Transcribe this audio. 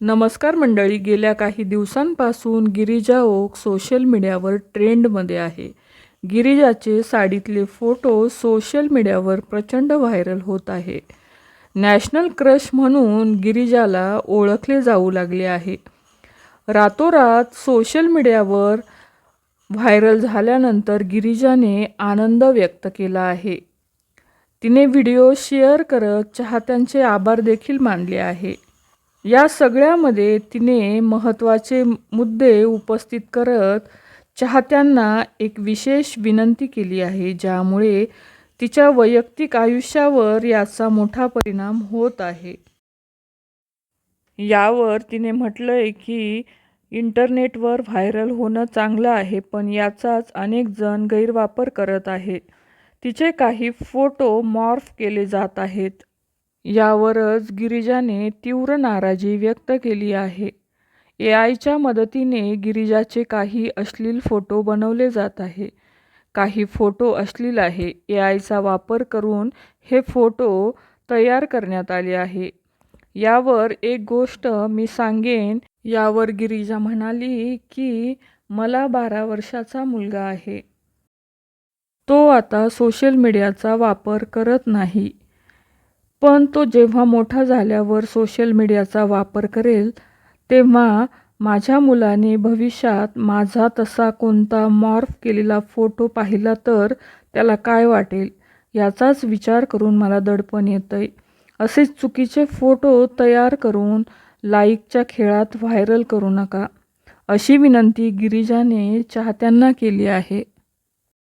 नमस्कार मंडळी गेल्या काही दिवसांपासून गिरिजा ओक सोशल मीडियावर ट्रेंडमध्ये आहे. गिरिजाचे साडीतले फोटो सोशल मीडियावर प्रचंड व्हायरल होत आहे. नॅशनल क्रश म्हणून गिरिजाला ओळखले जाऊ लागले आहे. रातोरात सोशल मीडियावर व्हायरल झाल्यानंतर गिरिजाने आनंद व्यक्त केला आहे. तिने व्हिडिओ शेअर करत चाहत्यांचे आभार देखील मानले आहे. या सगळ्यामध्ये तिने महत्त्वाचे मुद्दे उपस्थित करत चाहत्यांना एक विशेष विनंती केली आहे ज्यामुळे तिच्या वैयक्तिक आयुष्यावर याचा मोठा परिणाम होत आहे. यावर तिने म्हटलंय की इंटरनेटवर व्हायरल होणं चांगलं आहे पण याचाच अनेक जण गैरवापर करत आहे तिचे काही फोटो मॉर्फ केले जात आहेत. यावरच गिरिजाने तीव्र नाराजी व्यक्त केली आहे. ए आयच्या मदतीने गिरिजाचे काही अश्लील फोटो बनवले जात आहे. काही फोटो अश्लील आहे. ए आयचा वापर करून हे फोटो तयार करण्यात आले आहे. यावर एक गोष्ट मी सांगेन. यावर गिरिजा म्हणाली की मला बारा वर्षाचा मुलगा आहे. तो आता सोशल मीडियाचा वापर करत नाही. पण तो जेव्हा मोठा झाल्यावर सोशल मीडियाचा वापर करेल तेव्हा माझ्या मुलाने भविष्यात माझा तसा कोणता मॉर्फ केलेला फोटो पाहिला तर त्याला काय वाटेल याचाच विचार करून मला दडपण येतंय. असे चुकीचे फोटो तयार करून लाईकच्या खेळात व्हायरल करू नका अशी विनंती गिरिजाने चाहत्यांना केली आहे.